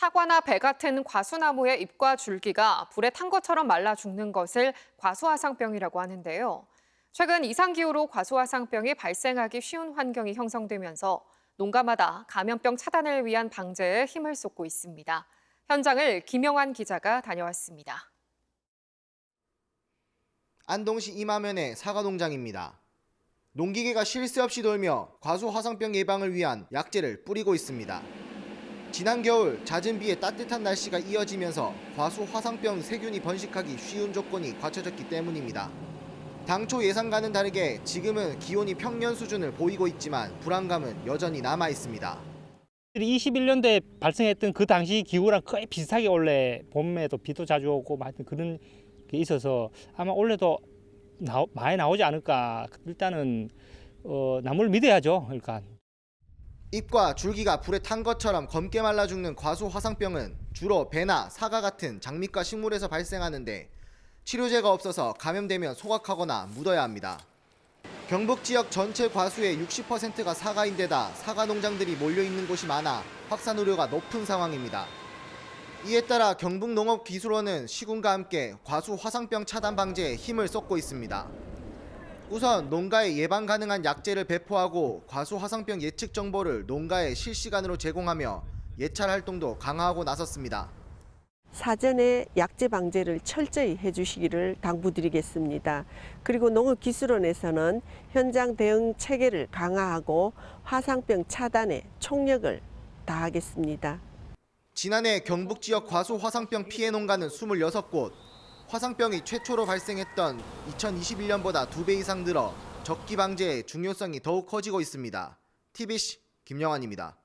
사과나 배 같은 과수나무의 잎과 줄기가 불에 탄 것처럼 말라 죽는 것을 과수화상병이라고 하는데요. 최근 이상기후로 과수화상병이 발생하기 쉬운 환경이 형성되면서 농가마다 감염병 차단을 위한 방제에 힘을 쏟고 있습니다. 현장을 김영환 기자가 다녀왔습니다. 안동시 이마면의 사과 농장입니다. 농기계가 쉴 새 없이 돌며 과수 화상병 예방을 위한 약재를 뿌리고 있습니다. 지난 겨울 잦은 비에 따뜻한 날씨가 이어지면서 과수 화상병 세균이 번식하기 쉬운 조건이 갖춰졌기 때문입니다. 당초 예상과는 다르게 지금은 기온이 평년 수준을 보이고 있지만 불안감은 여전히 남아 있습니다. 21년도에 발생했던 그 당시 기후랑 거의 비슷하게 원래 봄에도 비도 자주 오고 뭐 하여튼 그런 게 있어서 아마 올해도 나, 많이 나오지 않을까 일단은 어, 나무를 믿어야죠 일단 잎과 줄기가 불에 탄 것처럼 검게 말라 죽는 과수 화상병은 주로 배나 사과 같은 장미과 식물에서 발생하는데 치료제가 없어서 감염되면 소각하거나 묻어야 합니다. 경북 지역 전체 과수의 60%가 사과인데다 사과 농장들이 몰려 있는 곳이 많아 확산 우려가 높은 상황입니다. 이에 따라 경북농업기술원은 시군과 함께 과수 화상병 차단 방제에 힘을 쏟고 있습니다. 우선 농가에 예방 가능한 약재를 배포하고 과수 화상병 예측 정보를 농가에 실시간으로 제공하며 예찰 활동도 강화하고 나섰습니다. 사전에 약제 방제를 철저히 해주시기를 당부드리겠습니다. 그리고 농업기술원에서는 현장 대응 체계를 강화하고 화상병 차단에 총력을 다하겠습니다. 지난해 경북 지역 과수 화상병 피해 농가는 26곳, 화상병이 최초로 발생했던 2021년보다 2배 이상 늘어 적기 방제의 중요성이 더욱 커지고 있습니다. TBC 김영환입니다.